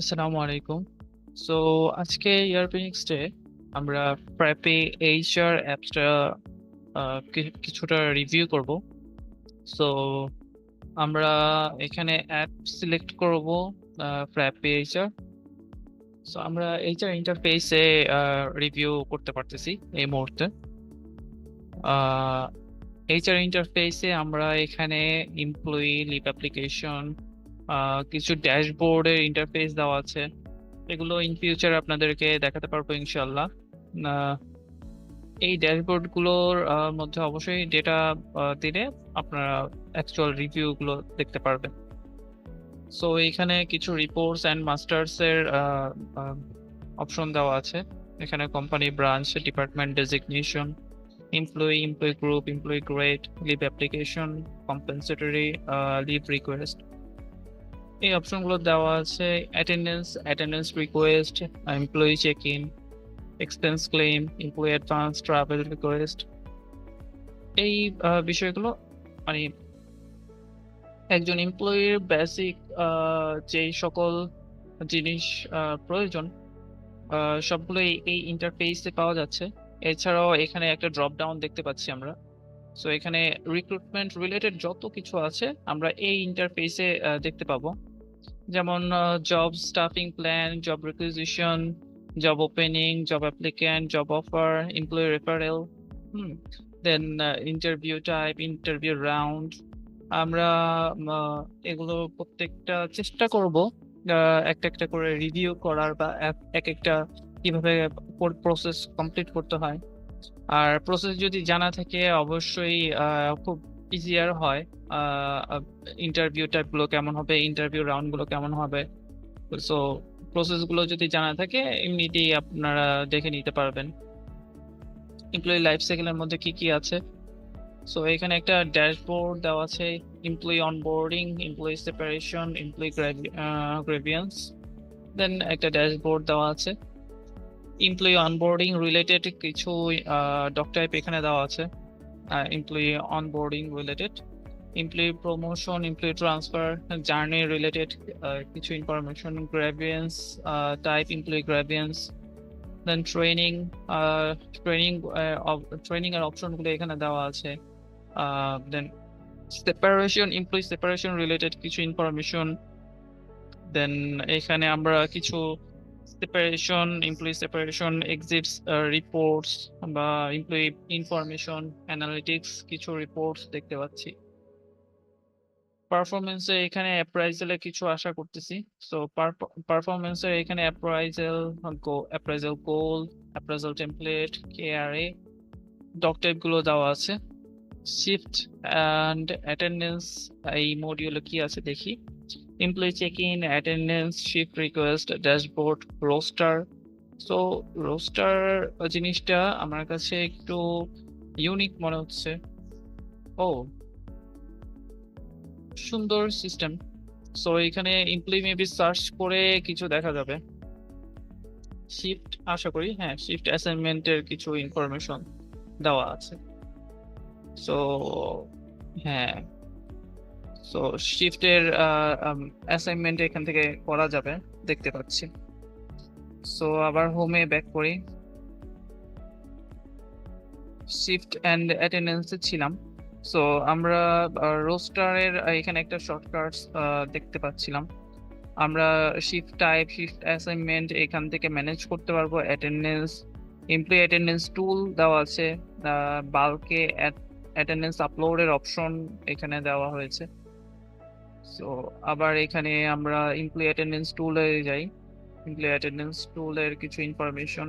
আসসালামু আলাইকুম। সো আজকে ইয়ারপিনিক্স ডে আমরা প্রেপে এইচআর অ্যাপসটা কিছুটা রিভিউ করব। সো আমরা এখানে অ্যাপ সিলেক্ট করব, আ প্রেপে এইচআর। সো আমরা এইচআর ইন্টারফেসে রিভিউ করতে পারতেছি এই মুহূর্তে। এইচআর ইন্টারফেসে আমরা এখানে এমপ্লয়ি লিভ অ্যাপ্লিকেশন কিছু ড্যাশবোর্ডের ইন্টারফেস দেওয়া আছে। এগুলো ইন ফিউচার আপনাদেরকে দেখাতে পারব ইনশাল্লাহ এই ড্যাশবোর্ডগুলোর মধ্যে অবশ্যই ডেটা দিলে আপনারা অ্যাকচুয়াল রিভিউগুলো দেখতে পারবেন। সো এইখানে কিছু রিপোর্টস অ্যান্ড মাস্টার্স এর আ আ অপশন দেওয়া আছে। এখানে company branch, department designation, employee, employee group, employee grade, leave application, compensatory leave request. এই অপশনগুলো দেওয়া আছে attendance, attendance request, employee check in, expense claim, employee advance, travel request. এই বিষয়গুলো মানে একজন এমপ্লয়ির বেসিক যেই সকল জিনিস প্রয়োজন আ সবগুলোই এই ইন্টারফেসে পাওয়া যাচ্ছে। এছাড়াও এখানে একটা ড্রপ ডাউন দেখতে পাচ্ছি আমরা। সো এখানে রিক্রুটমেন্ট রিলেটেড যত কিছু আছে আমরা এই ইন্টারফেসে দেখতে পাবো। যেমন job staffing plan, job requisition, job opening, job applicant, job offer, employee referral, hmm? Then interview type, interview round. আমরা এগুলো প্রত্যেকটা চেষ্টা করব একটা, একটা করে রিভিউ করার বা এক একেকটা কীভাবে পোর প্রসেস কমপ্লিট করতে হয়। আর প্রসেস যদি জানা থাকে অবশ্যই খুব ইজিয়ার হয়। ইন্টারভিউ টাইপগুলো কেমন হবে, ইন্টারভিউ রাউন্ডগুলো কেমন হবে। সো প্রসেসগুলো যদি জানা থাকে এমনিতেই আপনারা দেখে নিতে পারবেন। এমপ্লয়ি লাইফ সাইকেলের মধ্যে কি, কি আছে? সো এখানে একটা ড্যাশবোর্ড দেওয়া আছে। Employee onboarding, employee separation, employee grievance. Then একটা ড্যাশবোর্ড দেওয়া আছে। এমপ্লয়ি অনবোর্ডিং রিলেটেড কিছু ডক টাইপ এখানে দেওয়া আছে। Onboarding related. Employee promotion, employee transfer, journey related uh কিছু grievance uh type employee grievance. Then training training training এর অপশনগুলো এখানে দেওয়া আছে। Then separation, employee separation related কিছু ইনফরমেশন। দেন এখানে আমরা কিছু separation, employee separation, exits reports বা এমপ্লয়ি ইনফরমেশন, অ্যানালিটিক্স কিছু রিপোর্টস দেখতে পাচ্ছি। পারফরম্যান্স এ এখানে অ্যাপ্রাইজাল কিছু আশা করতেছি। সো পারফ পারফরম্যান্স এখানে appraisal go appraisal goal, appraisal template, KRA doc টাইপগুলো দেওয়া আছে। শিফট অ্যান্ড অ্যাটেন্ডেন্স এই মডিউলে কি আছে দেখি। Employee check in, attendance, shift request, dashboard, roster. So roster জিনিসটা আমার কাছে একটু ইউনিক মনে হচ্ছে। ও! সুন্দর সিস্টেম। সো এখানে এমপ্লয়ি মেবি সার্চ করে কিছু দেখা যাবে। শিফট আশা করি হ্যাঁ, শিফট অ্যাসাইনমেন্ট এর কিছু ইনফরমেশন দেওয়া আছে। সো হ্যাঁ। সো শিফটের অ্যাসাইনমেন্ট এখান থেকে করা যাবে দেখতে পাচ্ছি। সো আবার হোমে ব্যাক করি। শিফট অ্যান্ড অ্যাটেন্ডেন্সে ছিলাম। সো আমরা রোস্টারের এখানে একটা শর্টকাটস দেখতে পাচ্ছিলাম। আমরা শিফট টাইপ, শিফট অ্যাসাইনমেন্ট এখান থেকে ম্যানেজ করতে পারব। অ্যাটেন্ডেন্স, এমপ্লয়ি অ্যাটেন্ডেন্স টুল দেওয়া আছে। বাল্কে অ্যাটেন্ডেন্স আপলোডের অপশন এখানে দেওয়া হয়েছে। সো আবার এখানে আমরা এমপ্লয়ি অ্যাটেন্ডেন্স টুলে যাই। এমপ্লয়ি অ্যাটেন্ডেন্স টুল এর কিছু ইনফরমেশন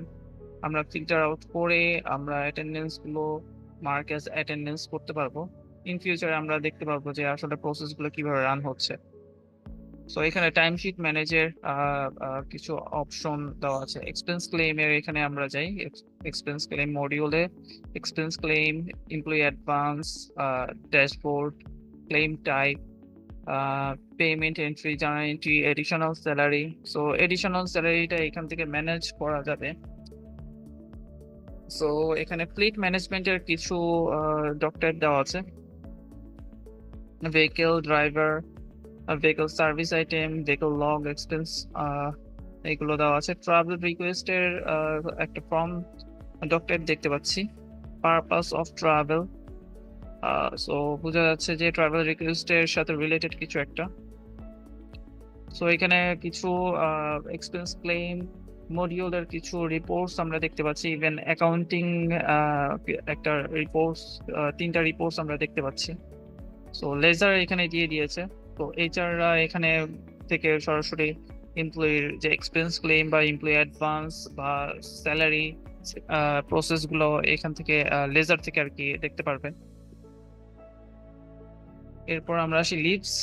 আমরা ফিল্টার আউট করে আমরা অ্যাটেন্ডেন্সগুলো মার্ক অ্যাজ অ্যাটেন্ডেন্স করতে পারব। ইন ফিউচার আমরা দেখতে পারব যে আসলে প্রসেসগুলো কীভাবে রান হচ্ছে। সো এখানে টাইমশিট ম্যানেজের কিছু অপশন দেওয়া আছে। এক্সপেন্স ক্লেইম এর এখানে আমরা যাই। এক্স এক্সপেন্স ক্লেইম মডিউলে expense claim, employee advance, dashboard, claim type, payment entry, journal entry, additional salary so additional স্যালারিটা এখান থেকে ম্যানেজ করা যাবে। সো এখানে ফ্লিট ম্যানেজমেন্টের কিছু আ ডক দেওয়া আছে। Vehicle driver, vehicle service item vehicle log expense এগুলো দেওয়া আছে ট্রাভেল রিকোয়েস্টের একটা ফর্ম ডক্টর দেখতে পাচ্ছি পারপাস অফ ট্রাভেল সো বোঝা যাচ্ছে যে ট্রাভেল রিকোয়েস্টের সাথে রিলেটেড কিছু একটা। সো এখানে কিছু এক্সপেন্স ক্লেম মডিউলের কিছু রিপোর্টস আমরা দেখতে পাচ্ছি। ইভেন অ্যাকাউন্টিং একটা রিপোর্টস তিনটা রিপোর্টস আমরা দেখতে পাচ্ছি। সো লেজার এখানে দিয়ে দিয়েছে। তো এইচআররা এখানে থেকে সরাসরি এমপ্লয়ির যে এক্সপেন্স ক্লেম বা এমপ্লয়ি অ্যাডভান্স বা স্যালারি প্রসেসগুলো এখান থেকে লেজার থেকে আর কি দেখতে পারবেন এরপর আমরা আসি leaves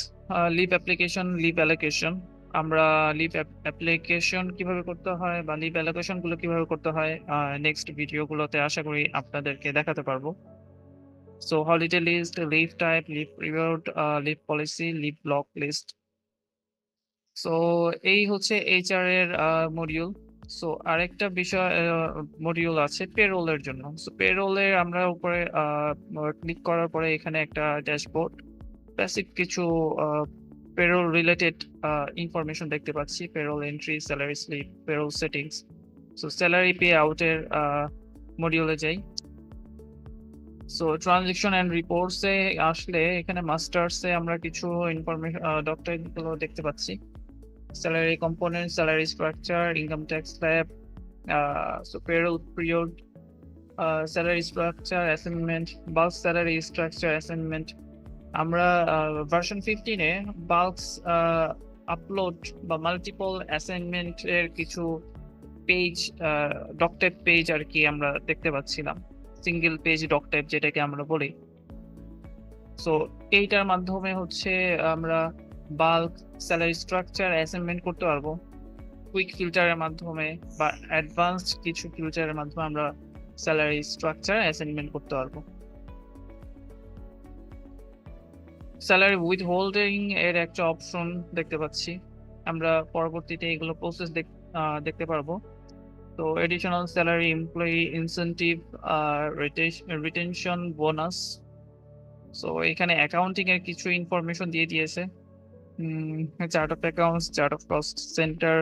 leave application leave allocation আমরা লিভ অ্যাপ্লিকেশন কীভাবে করতে হয় বা লিভ অ্যালোকেশনগুলো কীভাবে করতে হয় নেক্সট ভিডিওগুলোতে আশা করি আপনাদেরকে দেখাতে পারব। So holiday list leave type leave reward leave policy leave block list so এই হচ্ছে এইচআর এর মডিউল সো আরেকটা বিষয় মডিউল আছে পেরোলের জন্য। সো পেরোলের আমরা উপরে ক্লিক করার পরে এখানে একটা ড্যাশবোর্ড বেসিক কিছু পেরোল রিলেটেড ইনফরমেশন দেখতে পাচ্ছি। Payroll entry salary slip payroll settings so salary pay আউটের মডিউলে যাই। সো ট্রানজেকশন অ্যান্ড রিপোর্টসে আসলে এখানে মাস্টার্সে আমরা কিছু ইনফরমেশন ডকুমেন্টগুলো দেখতে পাচ্ছি। Salary component salary structure income tax slab so payroll period salary structure assignment bulk salary structure assignment আমরা ভার্সন ফিফটিনে বাল্কস আপলোড বা মাল্টিপল অ্যাসাইনমেন্ট এর কিছু পেজ ডকটেপ পেজ আর কি আমরা দেখতে পাচ্ছিলাম। সিঙ্গেল পেজ ডকটেপ যেটাকে আমরা বলি। সো এইটার মাধ্যমে হচ্ছে আমরা বাল্ক স্যালারি স্ট্রাকচার অ্যাসাইনমেন্ট করতে পারব। কুইক ফিল্টারের মাধ্যমে বা অ্যাডভান্সড কিছু ফিল্টারের মাধ্যমে আমরা স্যালারি স্ট্রাকচার অ্যাসাইনমেন্ট করতে পারব। স্যালারি উইথ হোল্ডিং এর একটা অপশন দেখতে পাচ্ছি। আমরা পরবর্তীতে এগুলো প্রসেস দেখতে পারব। তো additional salary employee incentive retention bonus so এখানে অ্যাকাউন্টিং এর কিছু ইনফরমেশন দিয়ে দিয়েছে। Chart of accounts chart of cost center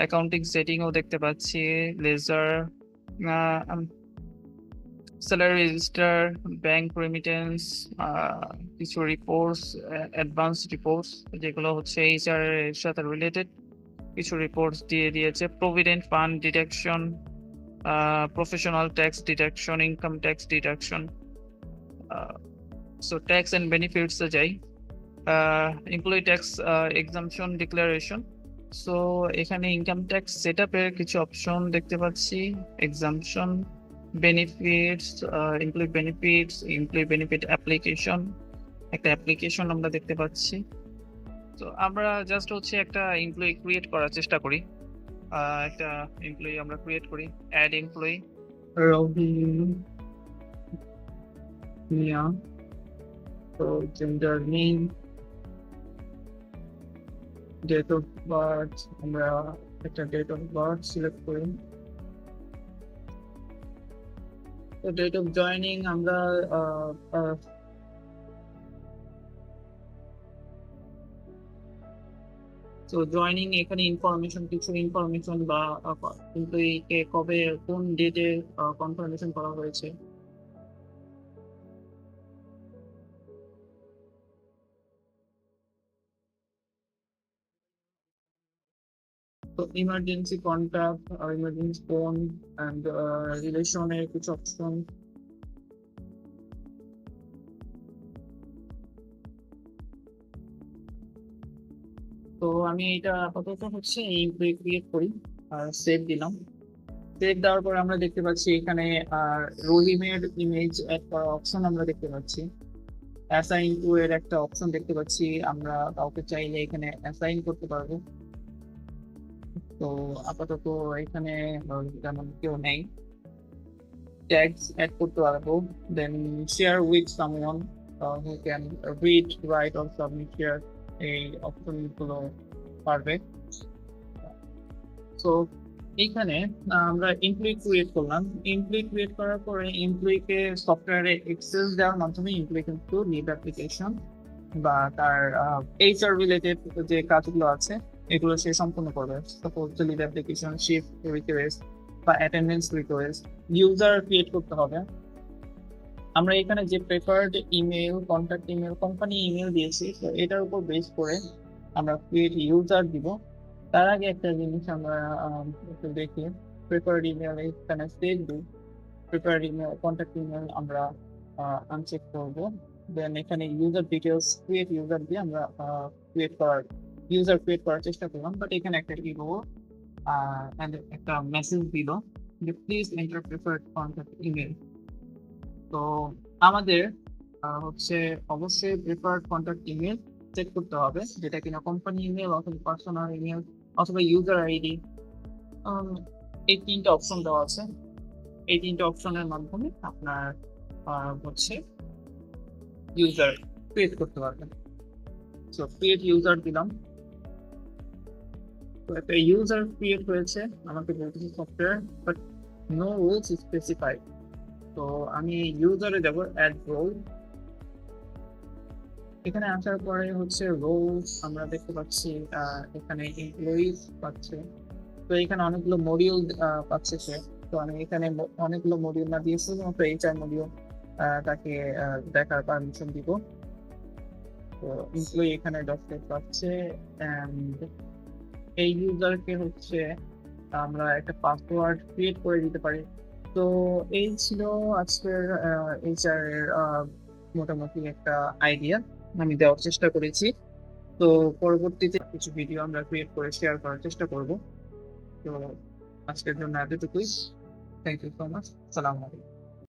accounting সেটিংও দেখতে পাচ্ছি। Ledger salary register bank remittance কিছু রিপোর্টস অ্যাডভান্স রিপোর্টস যেগুলো হচ্ছে এইচআর এর সাথে রিলেটেড কিছু রিপোর্টস দিয়ে দিয়েছে। Provident fund deduction professional tax deduction income tax deduction so tax and benefits যাই। Employee tax exemption declaration so এখানে ইনকাম ট্যাক্স সেট আপের কিছু অপশন দেখতে পাচ্ছি। Exemption benefits employee benefits employee benefit application একটা অ্যাপ্লিকেশন আমরা দেখতে পাচ্ছি। তো আমরা জাস্ট হচ্ছে একটা এমপ্লয়ি ক্রিয়েট করার চেষ্টা করি। একটা এমপ্লয়ি আমরা ক্রিয়েট করি অ্যাড এমপ্লয়ি রবি মিয়া তো gender name date of birth আমরা একটা ডেট অফ বার্থ সিলেক্ট করি। তো ডেট অফ জয়নিং আমরা তো জয়নিং এখানে ইনফরমেশন কিছু ইনফরমেশন বা এমপ্লয়িকে কবে, কোন ডেটে কনফার্মেশন করা হয়েছে? Emergency contact emergency phone and রিলেশনের কিছু অপশন তো আমি এটা আপাতত হচ্ছে এই ক্রিয়েট করি, আর সেভ দিলাম। সেভ দেওয়ার পর আমরা দেখতে পাচ্ছি এখানে রহিমের ইমেজ একটা অপশন আমরা দেখতে পাচ্ছি। অ্যাসাইন টু এর একটা অপশন দেখতে পাচ্ছি। আমরা কাউকে চাইলে এখানে অ্যাসাইন করতে পারব। তো আপাতত এখানে তেমন কেউ নেই। ট্যাগস অ্যাড করতে পারব। Then share with someone who can read write or submit share এই অপশনগুলো পারবে। তো এইখানে আমরা এমপ্লয়ি ক্রিয়েট করলাম। এমপ্লয়ি ক্রিয়েট করার পরে এমপ্লয়িকে সফটওয়্যারে এক্সেস দেওয়ার মাধ্যমে এমপ্লয়ি কিন্তু লিভ অ্যাপ্লিকেশন বা তার এইচআর রিলেটেড যে কাজগুলো আছে এগুলো সে সম্পূর্ণ করবে suppose leave application shift request বা অ্যাটেন্ডেন্স রিকোয়েস্ট ইউজার ক্রিয়েট করতে হবে। আমরা এখানে যে preferred email contact email company email দিয়েছি, তো এটার উপর বেস করে আমরা ক্রিয়েট ইউজার দিব। তার আগে একটা জিনিস আমরা একটু দেখি। প্রেফার্ড ইমেল এখানে সেভ দিই। প্রেফার্ড ইমেল কন্ট্যাক্ট ইমেল আমরা আনচেক করব। দেন এখানে ইউজার ডিটেলস ক্রিয়েট ইউজার দিয়ে আমরা ক্রিয়েট করার ইউজার ক্রিয়েট করার চেষ্টা করলাম বাট এখানে একটা কি and একটা মেসেজ দিল যে please enter preferred contact email তো আমাদের হচ্ছে অবশ্যই প্রেফার্ড কন্ট্যাক্ট ইমেল সেট করতে হবে, যেটা কিনা কোম্পানি ইমেল অথবা পার্সোনাল ইমেল অথবা ইউজার আইডি এই তিনটা অপশন দেওয়া আছে। এই তিনটা অপশনের মাধ্যমে আপনার হচ্ছে ইউজার ক্রিয়েট করতে পারবেন। সো ক্রিয়েট ইউজার দিলাম। একটা ইউজার ক্রিয়েট হয়েছে, আমাকে বলতেছে software but no rules specified তো আমি ইউজারে যাব অ্যাড রোল এখানে আসার পরে হচ্ছে রোলস আমরা দেখতে পাচ্ছি এখানে এমপ্লয়িজ পাচ্ছে। তো এখানে অনেকগুলো মডিউল পাচ্ছে সে। তো আমি এখানে অনেকগুলো মডিউল না দিয়ে শুধুমাত্র এইচআর মডিউল তাকে দেখার পারমিশন দিব। তো এমপ্লয়ি এখানে ডক্টর পাচ্ছে, and এই ইউজারকে হচ্ছে আমরা একটা পাসওয়ার্ড ক্রিয়েট করে দিতে পারি। তো এই ছিল আজকের এইচআর এর মোটামুটি একটা আইডিয়া আমি দেওয়ার চেষ্টা করেছি। তো পরবর্তীতে কিছু ভিডিও আমরা ক্রিয়েট করে শেয়ার করার চেষ্টা করব। তো আজকের জন্য এতটুকুই। থ্যাংক ইউ সো মাচ সালাম আলাইকুম